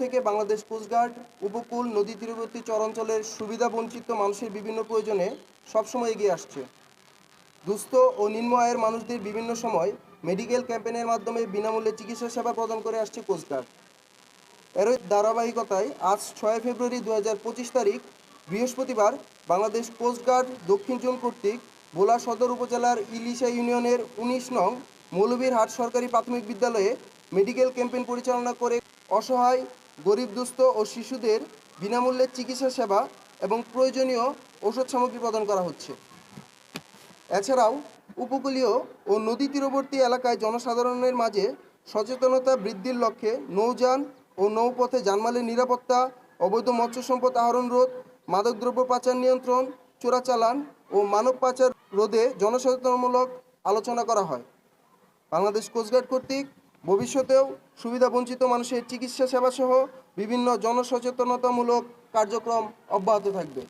থেকে বাংলাদেশ কোস্টগার্ড, উপকূল, নদী তীরবর্তী চরাঞ্চলের সুবিধা বঞ্চিত মানুষের বিভিন্ন প্রয়োজনে সবসময় এগিয়ে আসছে। দুস্থ ও নিম্ন আয়ের মানুষদের বিভিন্ন সময় মেডিকেল ক্যাম্পেনের মাধ্যমে বিনামূল্যে চিকিৎসা সেবা প্রদান করে আসছে কোস্টগার্ড। এরই ধারাবাহিকতায় আজ ছয় ফেব্রুয়ারি দু হাজার পঁচিশ তারিখ, বৃহস্পতিবার বাংলাদেশ কোস্টগার্ড দক্ষিণ জোন কর্তৃক ভোলা সদর উপজেলার ইলিশা ইউনিয়নের উনিশ নং মৌলভীর হাট সরকারি প্রাথমিক বিদ্যালয়ে মেডিকেল ক্যাম্পেইন পরিচালনা করে অসহায় গরিব দুস্থ ও শিশুদের বিনামূল্যে চিকিৎসা সেবা এবং প্রয়োজনীয় ওষুধ সামগ্রী প্রদান করা হচ্ছে। এছাড়াও, উপকূলীয় ও নদী তীরবর্তী এলাকায় জনসাধারণের মাঝে সচেতনতা বৃদ্ধির লক্ষ্যে নৌযান ও নৌপথে জানমালের নিরাপত্তা, অবৈধ মৎস্য সম্পদ আহরণ রোধ, মাদকদ্রব্য পাচার নিয়ন্ত্রণ চোরাচালান ও মানব পাচার রোধে জনসচেতনমূলক আলোচনা করা হয়। বাংলাদেশ কোস্টগার্ড কর্তৃক ভবিষ্যতেও সুবিধাবঞ্চিত মানুষের চিকিৎসা সেবাসহ বিভিন্ন জনসচেতনতামূলক কার্যক্রম অব্যাহত থাকবে।